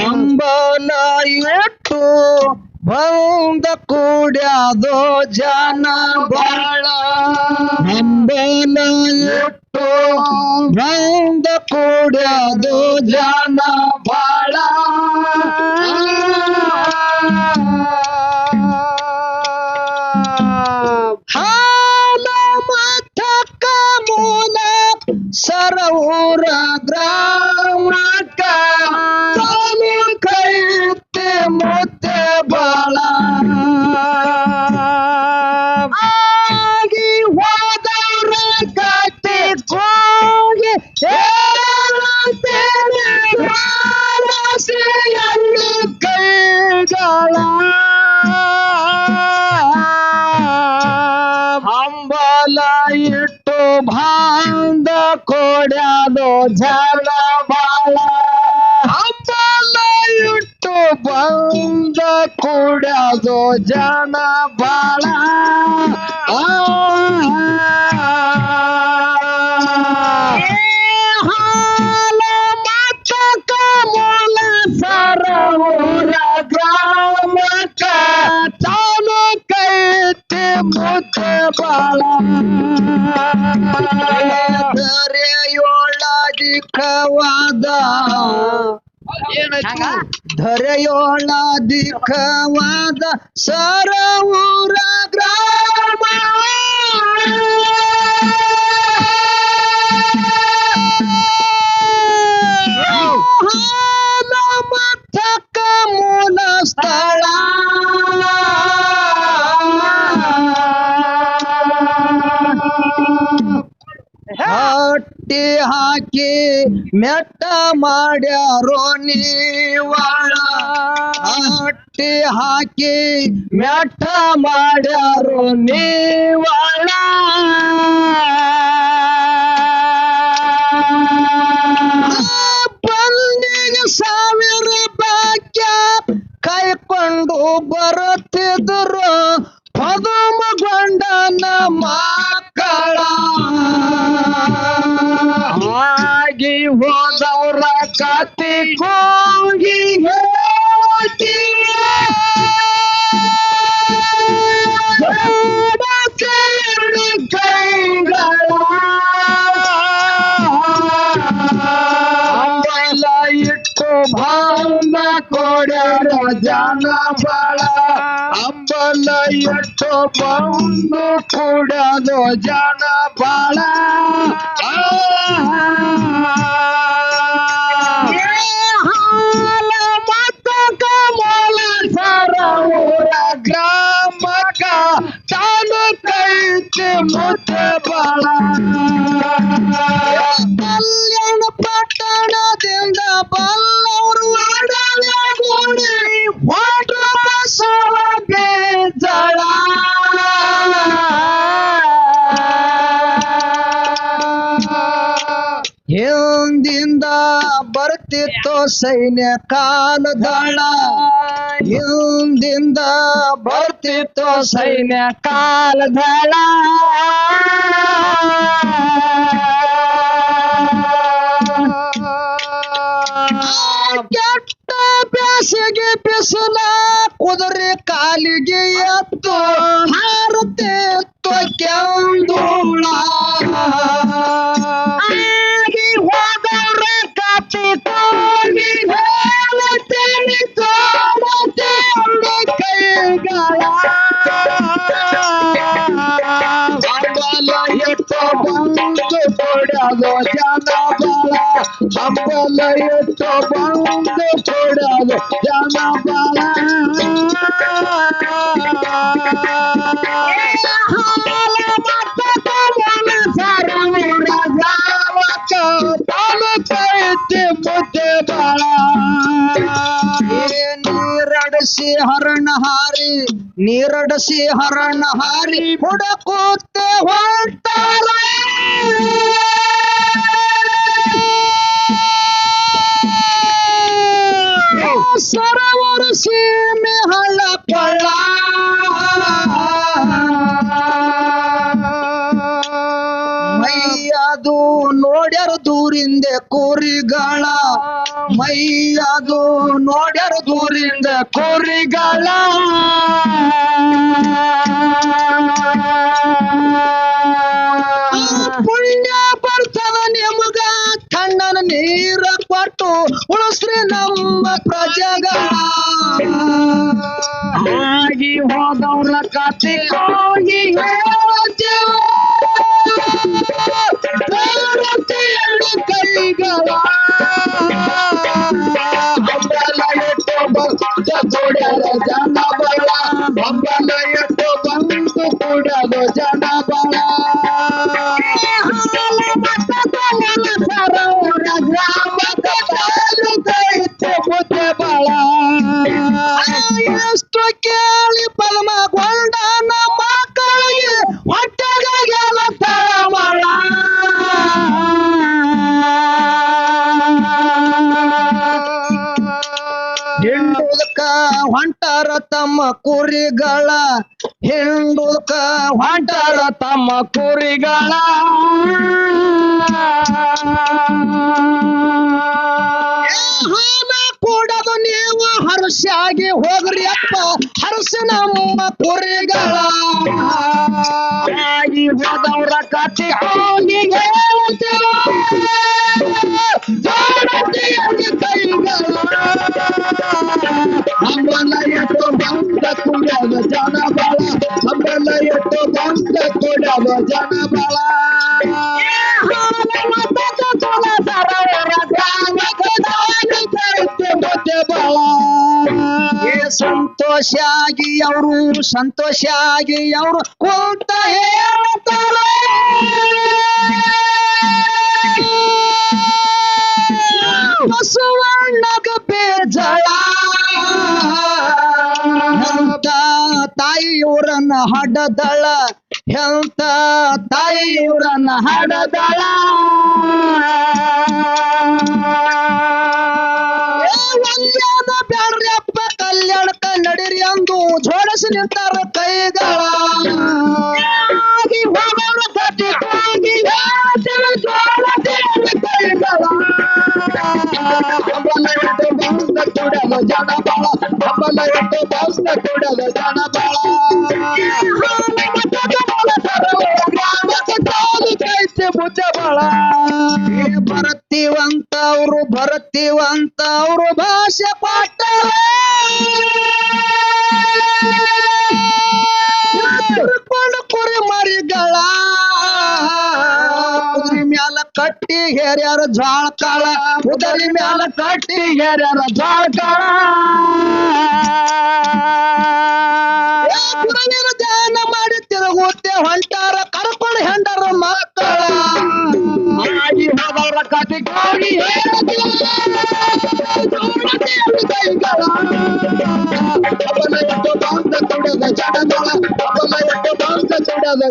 ಅಂಬನಾಯಿ ಒಟ್ಟು ಬಂದ ಕೂಡ್ಯಾದೋ ಜನ ಬಾಳ ಅಂಬನಾಯಿ ಒಟ್ಟು ಬಂದ ಕೂಡ್ಯಾದೋ ಜನ ಬಾಳ ಹಾಲ ಮತಕ ಮೂಲ ಸರವು ಬಂದ ಕೊಡ್ಯಾದೋ ಜನ ಬಾಳ ಆ ಹಾಲ ಮಚ್ಚಕ ಮೂಲ ಸರವೂರ ಗ್ರಾಮಕ್ಕ ತಾನು ಕೈತಿ ಮುತ್ತೆ ಬಾಳ ಧರೆಯೋಳದಿಕ್ಕವಾದ ಏನಾಯ್ತು धरयोळा दिखवाद सरवूर ग्राम ಹಾಕಿ ಮೆಟ್ಟ ಮಾಡ್ಯಾರೋ ನೀವಾಳ ಹಟ್ಟಿ ಹಾಕಿ ಮೆಟ್ಟ ಮಾಡ್ಯಾರೋ ನೀವಾಳ ಬಂದಿಗೆ ಸಾವಿರ ಭಾಗ್ಯ ಕೈಕೊಂಡು ಬರುತ್ತಿದ್ರು. ಪದುಮಗೊಂಡನ ಮಕ್ಕಳ. ಆಗಿ ಹೋದವ್ರ ಕತಿ ಕೂಗಿ ಹೋಗಿ ಅಂಬಲ ಇಟ್ಟು ಭಾವ ಕೊಡ್ಯಾರ ಜನ ಬಾಳ ಅಂಬಲ ಇಟ್ಟು ಬಂದು ಕೊಡೋದು ಜನ ಬಾಳ ಹಿಂದಿಂದ ಬರ್ತಿತ್ತು ಸೈನ್ಯ ಕಾಲದಳ. ಹಿಂದಿಂದ ಬರ್ತಿತ್ತು ಸೈನ್ಯ ಕಾಲದಳ. ಕೆಟ್ಟ ಬೇಸಿಗೆ ಬಿಸಿಲ ಕುದುರೆ ಕಾಲಿಗೆ ಎತ್ತು. ಹಾರುತ್ತಿತ್ತು ಕೆಂದುಳ ನೀರಡಿಸಿ ಹರಣ ಹಾರಿ ನೀರಡಿಸಿ ದೂರಿಂದ ಮೈ ಅದು ನೋಡ್ಯಾರು ದೂರಿಂದ ಕೋರಿಗಳ. ಪುಣ್ಯ ಬರ್ತದ ನಿಮಗ, ಕಣ್ಣನ ನೀರ ಪಟ್ಟು ಉಳಿಸ್ರಿ ನಮ್ಮ ಪ್ರಜೆಗಳ. ಆಗಿ ಹೋದವ್ರ ಕತೆ ಹೋಗಿ ಹರ್ಷಾಗಿ ಹೋಗ್ರಿ ಅಪ್ಪ ಹರ್ಷ ನಮ್ಮ ಕುರಿಗಳ ಆಗಿ ಹೋದವ್ರ ಕತೆ ಹೋಗಿ ಹೇಳ್ತೇವ. ಜಾಣತಿಯಲ್ಲಿ ಕೈಗಳ ಹಂಬಲ ಎಟ್ಟು ಬಂದ ಕುಡದ ಜನ ಬಳ ಹಂಬಲ ಎಟ್ಟು ಬಂದ ಕುಡದ ಜನ ಬಳ ಏ ಸಂತೋಷಾಗಿ ಅವರು ಸಂತೋಷಾಗಿ ಅವರು ಕೂತ ಹೇಳ್ತಾರೆ. ಬಸವಣ್ಣಗ ಬೇಜಳ ಎಂತ ತಾಯಿಯವರನ್ನ ಹಡದಳ? ಎಂತ ತಾಯಿಯವರನ್ನ ಹಡದಳ? ಜೋಡಿಸಿ ನಿಂತಾರ ಕೈಗಳ ಆಗಿ ಹೋಗೋಣ ಕಟ್ಟಿ ಹೋಗಿ ಹೇಳ್ತೇವೆ ಜೋಡಿಸಿ ಕೈಗಳ ಹಂಬಲ ಇಟ್ಟು ಬಂದ ಕೊಡಲು ಜನ ಬಾಳ ಹಂಬಲ ಇಟ್ಟು ಬಂದ ಕೊಡಲು ಜನ ಬಾಳ ಗ್ರಾಮಕ್ಕೆ ತಾಲೂಕೈತೆ ಬುದ್ಧ ಬಾಳ ಬರತ್ತೀವಂತ ಅವ್ರು ಬರತ್ತೀವಂತ ಅವ್ರು ಭಾಷೆ ಪಾಠ ಕಟ್ಟಿ ಹೇರ್ಯಾರ ಜ್ವಾಳ ಕಾಳ ಕುದುರೆ ಮ್ಯಾಲ ಕಟ್ಟಿ ಹೇರ್ಯಾರ ಜ್ವಾಳ ಕಾಳ ಏ ಕುರುವಿನ ಧ್ಯಾನ ಮಾಡಿ ತಿರುಗುತ್ತೆ ಹೊಂಟಾರ ಕರ್ಕೊಂಡು ಹೆಂಡರ ಮಕ್ಕಳ ಆಗಿ ಹೋದವ್ರ ಕತೆ ಹೋಗಿ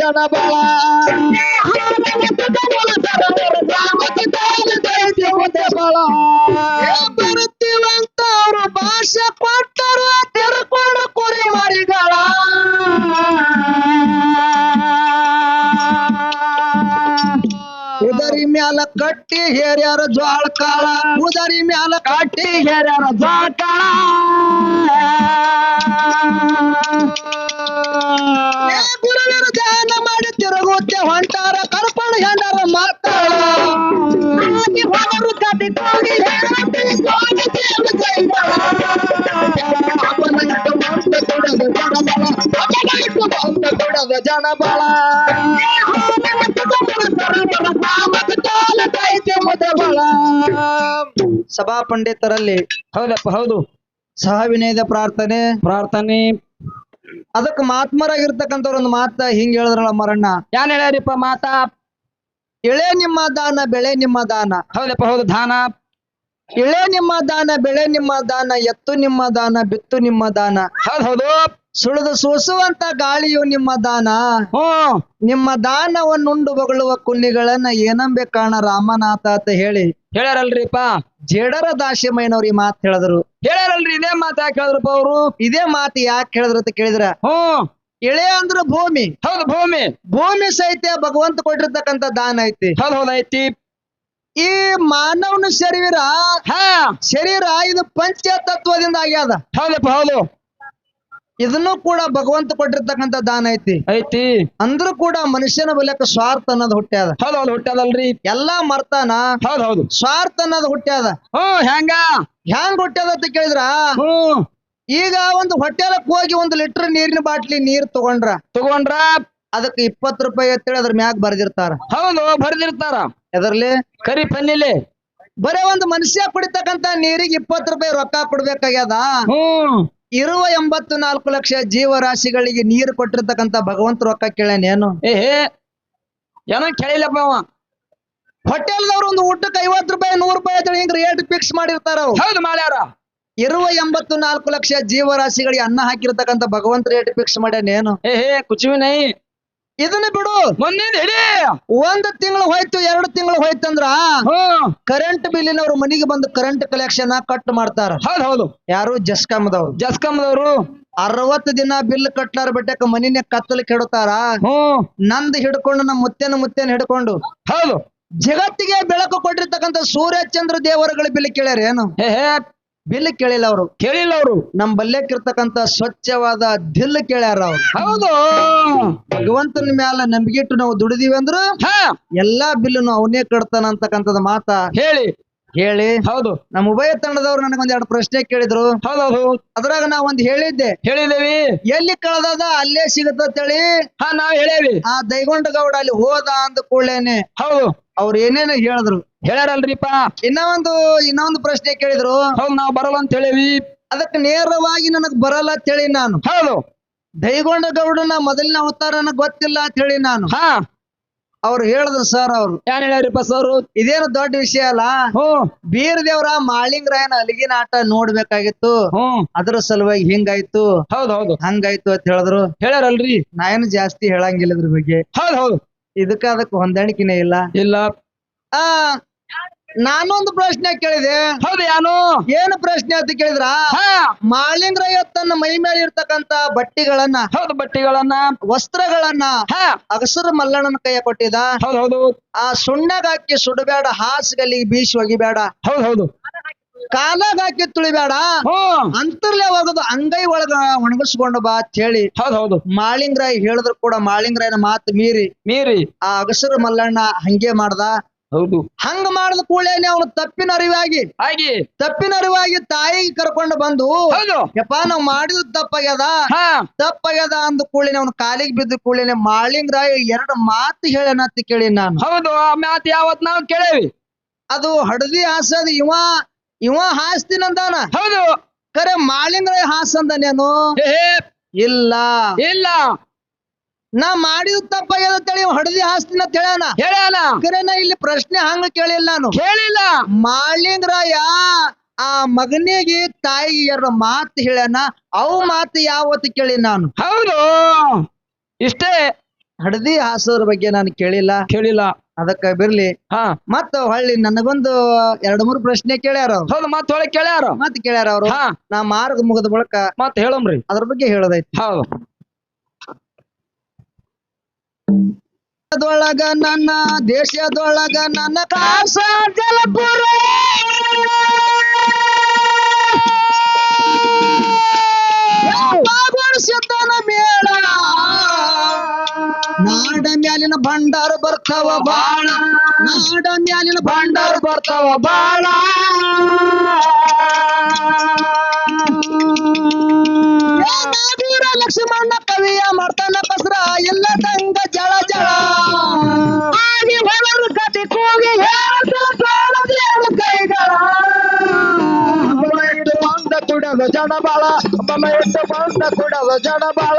ಜನಬಳ ಬರುತ್ತೀವಂತ ಕಾಳ ಉದರಿ ಮ್ಯಾಲ ಕಟ್ಟಿ ಹೇರ್ಯಾರ ಜ್ವಾಳ ಕಾಳ ಏ ಗುರುವಿನ ಧ್ಯಾನ ಮಾಡಿ ತಿರುಗುತ್ತೆ ಹೊಂಟಾರ ಕರ್ಕೊಂಡು ಹೆಂಡರ ಮಕ್ಕಳ ಆಗಿ ಹೋದರು ಕಟ್ಟಿ ಹೋಗಿ ಹೇಳ್ತಿ ಗೋಗಿ ಸಭಾ ಪಂಡಿತರಲ್ಲಿ ಹೌದಪ್ಪ ಹೌದು. ಸಹವಿನಯದ ಪ್ರಾರ್ಥನೆ. ಪ್ರಾರ್ಥನೆ. ಅದಕ್ಕೆ ಮಹಾತ್ಮರಾಗಿರ್ತಕ್ಕಂಥವ್ರು ಒಂದು ಮಾತ ಹಿಂಗ್ ಹೇಳಿದ್ರಲ್ಲ ಮರಣ್ಣ ಯಾನ್ ಹೇಳ್ಯಾರಿಪ್ಪ ಮಾತಾ? ಎಳೆ ನಿಮ್ಮ ದಾನ ಬೆಳೆ ನಿಮ್ಮ ದಾನ. ಹೌದಪ್ಪ ಹೌದು ದಾನ. ಇಳೆ ನಿಮ್ಮ ದಾನ ಬೆಳೆ ನಿಮ್ಮ ದಾನ ಎತ್ತು ನಿಮ್ಮ ದಾನ ಬಿತ್ತು ನಿಮ್ಮ ದಾನ. ಹೌದ್ ಹೌದು. ಸುಳಿದು ಸೂಸುವಂತ ಗಾಳಿಯು ನಿಮ್ಮ ದಾನ. ಹ್ಮ್ ನಿಮ್ಮ ದಾನವನ್ನುಂಡು ಬಗಳುವ ಕುನ್ನಿಗಳನ್ನ ಏನಂಬೆ ಕಾಣ ರಾಮನಾಥ ಅಂತ ಹೇಳಿ. ಹೇಳ್ಯಾರಲ್ರಿಪ್ಪ? ಜೇಡರ ದಾಸಿಮಯ್ಯನವ್ರು ಈ ಮಾತು ಹೇಳಿದ್ರು. ಹೇಳ್ಯಾರಲ್ರಿ ಇದೇ ಮಾತು ಯಾಕೆ ಹೇಳಿದ್ರಪ್ಪ ಅವರು? ಇದೇ ಮಾತು ಯಾಕೆ ಹೇಳಿದ್ರು ಅಂತ ಕೇಳಿದ್ರ? ಹ್ಮ್ ಇಳೆ ಅಂದ್ರ ಭೂಮಿ. ಹೌದು ಭೂಮಿ. ಭೂಮಿ ಸಹಿತ ಭಗವಂತ ಕೊಟ್ಟಿರ್ತಕ್ಕಂತ ದಾನ ಐತಿ. ಹೌದು ಹೌದೈತಿ ಐತಿ. ಈ ಮಾನವನ ಶರೀರ ಹಾ. ಶರೀರ ಇದು ಪಂಚತತ್ವದಿಂದ ಆಗ್ಯಾದ ಹೌದಪ್ಪ ಹೌದು. ಇದನ್ನು ಕೂಡ ಭಗವಂತ ಕೊಟ್ಟಿರ್ತಕ್ಕಂತ ದಾನ ಐತಿ. ಐತಿ. ಅಂದ್ರೂ ಕೂಡ ಮನುಷ್ಯನ ಬಲಕ್ಕೆ ಸ್ವಾರ್ಥ ಅನ್ನೋದು ಹುಟ್ಟ್ಯಾದ ಹೌದ್ ಹೌದು ಹುಟ್ಟದಲ್ರಿ ಎಲ್ಲಾ ಮರ್ತಾನ ಹೌದ್ ಹೌದು. ಸ್ವಾರ್ಥ ಅನ್ನೋದು ಹುಟ್ಟ್ಯಾದ ಹ್ಮ್ ಹೆಂಗ ಹ್ಯಾಂಗ್? ಹುಟ್ಟ್ಯಾದ ಅಂತ ಕೇಳಿದ್ರ? ಹ್ಮ್ ಈಗ ಒಂದು ಹೊಟ್ಟೆಲಕ್ ಹೋಗಿ ಒಂದು ಲೀಟರ್ ನೀರಿನ ಬಾಟ್ಲಿ ನೀರ್ ತಗೊಂಡ್ರ. ತಗೊಂಡ್ರ? ಅದಕ್ಕೆ ಇಪ್ಪತ್ತು ರೂಪಾಯಿ ಅಂತೇಳಿ ಅದ್ರ ಮ್ಯಾಗ ಬರ್ದಿರ್ತಾರ. ಹೌದು ಬರ್ದಿರ್ತಾರ. ಎದರ್ಲಿ? ಕರಿ ಪನ್ನಿಲೆ. ಬರೇ ಒಂದು ಮನುಷ್ಯ ಕುಡಿತಕ್ಕಂತ ನೀರಿಗೆ ಇಪ್ಪತ್ತು ರೂಪಾಯಿ ರೊಕ್ಕ ಕೊಡ್ಬೇಕಾಗ್ಯದ? ಹ್ಮ್ ಇರುವ ಎಂಬತ್ತು ನಾಲ್ಕು ಲಕ್ಷ ಜೀವರಾಶಿಗಳಿಗೆ ನೀರು ಕೊಟ್ಟಿರ್ತಕ್ಕಂತ ಭಗವಂತ ರೊಕ್ಕ ಕೇಳೇನೇನು ಏ ಹೇ ಏನೋ ಕೇಳಿಲ್ಲಪ್ಪ ಅವ. ಹೋಟೆಲ್ದವ್ರು ಒಂದು ಊಟಕ್ಕೆ ಐವತ್ತು ರೂಪಾಯಿ ನೂರು ರೂಪಾಯಿ ಅಂತೇಳಿ ಹಿಂಗ್ ರೇಟ್ ಫಿಕ್ಸ್ ಮಾಡಿರ್ತಾರ. ಹೌದು ಮಾಡ್ಯಾರ ಇರುವ ಎಂಬತ್ತು ನಾಲ್ಕು ಲಕ್ಷ ಜೀವರಾಶಿಗಳಿಗೆ ಅನ್ನ ಹಾಕಿರ್ತಕ್ಕಂತ ಭಗವಂತ ರೇಟ್ ಫಿಕ್ಸ್ ಮಾಡ್ಯಾನೇನು ಏ ಹೇ ಕುಚುವಿ ನೈ ಇದನ್ನ ಬಿಡು. ಮುಂದಿನ ಹಿಡಿ ಒಂದ್ ತಿಂಗಳು ಹೋಯ್ತು ಎರಡು ತಿಂಗಳು ಹೋಯ್ತಂದ್ರ ಕರೆಂಟ್ ಬಿಲ್ಲಿನವ್ರು ಮನೆಗೆ ಬಂದು ಕರೆಂಟ್ ಕಲೆಕ್ಷನ್ ಕಟ್ ಮಾಡ್ತಾರ. ಹೌದ್ ಹೌದು. ಯಾರು? ಜಸ್ಕಮ್ದವ್ರು. ಜಸ್ಕಮ್ದವ್ರು. ಅರವತ್ತು ದಿನ ಬಿಲ್ ಕಟ್ಲಾರ ಬಿಟ್ಟಕ ಮನಿನೇ ಕತ್ತಲು ಕೆಡುತ್ತಾರ? ಹ್ಮ್ ನಂದ್ ಹಿಡ್ಕೊಂಡು ನಮ್ಮ ಮುತ್ತೇನ ಮುತ್ತೇನ ಹಿಡ್ಕೊಂಡು. ಹೌದು. ಜಗತ್ತಿಗೆ ಬೆಳಕು ಕೊಟ್ಟಿರ್ತಕ್ಕಂಥ ಸೂರ್ಯ ಚಂದ್ರ ದೇವರುಗಳ ಬಿಲ್ ಕೇಳ್ಯಾರ ಏನು? ಹೇ ಹೇ. ಬಿಲ್ ಕೇಳಿಲ್ಲ ಅವರು. ಕೇಳಿಲ್ಲ ಅವರು. ನಮ್ ಬಲ್ಯಕ್ಕಿರ್ತಕ್ಕಂತ ಸ್ವಚ್ಛವಾದ ದಿಲ್ ಕೇಳ್ಯಾರ ಅವ್ರು. ಹೌದು. ಭಗವಂತನ ಮ್ಯಾಲ ನಂಬಿಕೆ ಇಟ್ಟು ನಾವು ದುಡಿದೀವಿ ಅಂದ್ರ ಎಲ್ಲಾ ಬಿಲ್ಲುನು ಅವನೇ ಕಟ್ತಾನ ಅಂತಕ್ಕಂಥದ್ ಮಾತ. ಹೇಳಿ. ಹೇಳಿ. ಹೌದು. ನಮ್ಮ ಉಭಯ ತಂಡದವ್ರು ನನಗೊಂದ್ ಎರಡು ಪ್ರಶ್ನೆ ಕೇಳಿದ್ರು. ಹೌದೌದು ಅದ್ರಾಗ ನಾ ಒಂದ್ ಹೇಳಿದ್ದೆ. ಹೇಳಿದೇವಿ ಎಲ್ಲಿ ಕಳ್ದದ ಅಲ್ಲೇ ಸಿಗತ್ತೇಳಿ ಹಾ ನಾವ್ ಹೇಳೇವಿ ಆ ದೈಗೊಂಡ ಗೌಡ ಅಲ್ಲಿ ಹೋದ ಅಂದ ಕೂಡಲೇನೆ ಹೌದು. ಅವ್ರು ಏನೇನು ಹೇಳಿದ್ರು. ಹೇಳ್ಯಾರಲ್ರಿಪ್ಪ ಇನ್ನ ಒಂದು ಇನ್ನೊಂದು ಪ್ರಶ್ನೆ ಕೇಳಿದ್ರು. ಹೌದು ನಾವ್ ಬರಲ್ಲ ಅಂತ ಹೇಳೇವಿ ಅದಕ್ಕೆ ನೇರವಾಗಿ ನನಗ್ ಬರಲ್ಲ ಅಂತ ಹೇಳಿ ನಾನು. ಹೌದು. ದೈಗೊಂಡ ಗೌಡನ ಮೊದಲಿನ ಅವತಾರ ನನಗ್ ಗೊತ್ತಿಲ್ಲ ಅಂತ ಹೇಳಿ ನಾನು. ಹಾ. ಅವ್ರು ಹೇಳಿದ್ರು ಸರ್ ಅವ್ರು. ಏನ್ ಹೇಳ್ಯಾರಿಪ್ಪ ಸರ್? ಇದೇನು ದೊಡ್ಡ ವಿಷಯ ಅಲ್ಲ? ಹ್ಮ್ ಬೀರ್ ದೇವ್ರ ಮಾಳಿಂಗರಾಯನ ಅಲಿಗಿನ ಆಟ ನೋಡ್ಬೇಕಾಗಿತ್ತು. ಹ್ಮ್ ಅದ್ರ ಸಲುವಾಗಿ ಹಿಂಗಾಯ್ತು. ಹೌದ್ ಹೌದು. ಹಂಗಾಯ್ತು ಅಂತ ಹೇಳಿದ್ರು. ಹೇಳ್ಯಾರಲ್ರಿ? ನಾ ಏನು ಜಾಸ್ತಿ ಹೇಳಂಗಿಲ್ಲ ಇದ್ರ ಬಗ್ಗೆ. ಹೌದ್ ಹೌದು. ಇದಕ್ಕ ಅದಕ್ಕೆ ಹೊಂದಾಣಿಕೆನೇ ಇಲ್ಲ. ಇಲ್ಲ. ಆ ನಾನೊಂದು ಪ್ರಶ್ನೆ ಕೇಳಿದೆ. ಹೌದು ಯಾನು? ಏನು ಪ್ರಶ್ನೆ ಅಂತ ಕೇಳಿದ್ರ? ಹಾ. ಮಾಳಿಂಗರಾಯ ತನ್ನ ಮೈ ಮೇಲೆ ಇರ್ತಕ್ಕಂತ ಬಟ್ಟಿಗಳನ್ನ ಹೌದು ಬಟ್ಟಿಗಳನ್ನ. ವಸ್ತ್ರಗಳನ್ನ ಹಾ. ಅಗಸರ ಮಲ್ಲಣ್ಣನ ಕೈಯ ಕೊಟ್ಟಿದ ಹೌದೌದು ಹೌದು. ಆ ಸುಣ್ಣಗಾಕಿ ಸುಡಬೇಡ ಹಾಸಿಗಲ್ಲಿ ಬೀಸಿ ಒಗಿಬೇಡ. ಹೌದ್ ಹೌದು. ಕಾಲಾಗ ಹಾಕಿ ತುಳಿಬೇಡ. ಅಂತರ್ಲೆ ಹೋಗೋದು ಅಂಗೈ ಒಳಗ ಒಣಗಿಸ್ಕೊಂಡು ಬಾ ಅಂತ ಹೇಳಿ ಹೌದೌದು ಹೌದು. ಮಾಳಿಂಗರಾಯ ಹೇಳಿದ್ರು ಕೂಡ ಮಾಳಿಂಗರಾಯನ ಮಾತು ಮೀರಿ. ಮೀರಿ. ಆ ಅಗಸರ ಮಲ್ಲಣ್ಣ ಹಂಗೆ ಮಾಡ್ದ. ಹೌದು. ಹಂಗ ಮಾಡಿದ ಕೂಡಲೇನೆ ಅವನು ತಪ್ಪಿನ ಅರಿವಾಗಿ ಹಾಗೆ ತಪ್ಪಿನ ಅರಿವಾಗಿ ತಾಯಿಗೆ ಕರ್ಕೊಂಡು ಬಂದು ಹೌದು. ಯಪ್ಪ ನಾವ್ ಮಾಡಿದ ತಪ್ಪಾಗ್ಯದ? ಹಾ. ತಪ್ಪಾಗ್ಯದ ಅಂದ ಕೂಡಲೇ ಅವನು ಕಾಲಿಗೆ ಬಿದ್ದ ಕೂಡಲೇನೆ ಮಾಳಿಂಗರಾಯ ಎರಡು ಮಾತು ಹೇಳನ ಅಂತ ಕೇಳಿ ನಾನು. ಹೌದು ಆ ಮಾತು ಯಾವತ್ ನಾವು ಕೇಳೇವಿ? ಅದು ಹಡದಿ ಹಾಸದ ಇವ ಇವ ಹಾಸ್ತಿನಂದಾನ ಹೌದು. ಕರೆ ಮಾಳಿಂಗರಾಯ ಹಾಸಂದನೇನು ಹಾಸಂದ ನೇನು ಇಲ್ಲ. ಇಲ್ಲ. ನಾ ಮಾಡಿದ ತಪ್ಪ ಹೇಳಿ ಹೊಡೆದಿ ಹಾಸ್ತಿನ ಹೇಳ್ಯಾನ ಹೇಳ್ಯಾನ? ಕರೆನ ಇಲ್ಲಿ ಪ್ರಶ್ನೆ ಹಂಗ ಕೇಳಿಲ್ಲ ನಾನು. ಕೇಳಿಲ್ಲ? ಮಾಳಿಂಗರಾಯ ಆ ಮಗನಿಗೆ ತಾಯಿಗೆ ಎರಡು ಮಾತು ಹೇಳ್ಯಾನ? ಅವು ಮಾತು ಯಾವತ್ತು ಕೇಳಿ ನಾನು. ಹೌದು. ಇಷ್ಟೇ. ಹಡದಿ ಹಾಸೋದ್ರ ಬಗ್ಗೆ ನಾನು ಕೇಳಿಲ್ಲ. ಕೇಳಿಲ್ಲ. ಅದಕ್ಕ ಬಿರ್ಲಿ. ಹಾ. ಮತ್ತ ಹೊಳ್ಳಿ ನನಗೊಂದು ಎರಡು ಮೂರು ಪ್ರಶ್ನೆ ಕೇಳ್ಯಾರ ಅವ್ರು. ಹೌದು ಮತ್ ಹೊಳ್ಳಿ ಕೇಳ್ಯಾರ ಮತ್ ಕೇಳ್ಯಾರ ಅವ್ರು. ಹಾ. ನಾ ಮಾರ್ಗ ಮುಗಿದ ಬಳಿಕ ಮತ್ ಹೇಳಮ್ರಿ. ಅದ್ರ ಬಗ್ಗೆ ಹೇಳೋದೈತಿ. ಹೌದು. ದೇಶದೊಳಗ ನನ್ನ ದೇಶದೊಳಗ ನನ್ನ ಕಾಸ ಜಲಪುರ! ಸಿದ್ಧನ ಮೇಳ! ನಾಡ ಮ್ಯಾಲಿನ ಭಂಡಾರ ಬರ್ತಾವ ಬಾಳ. ನಾಡ ಮ್ಯಾಲಿನ ಭಂಡಾರ ಬರ್ತಾವ ಬಾಳ. ಜಡ ಬಾಳ ಹಬ್ಬ ಎಷ್ಟು ಬಂದ ಕುಡದ ಬಾಳ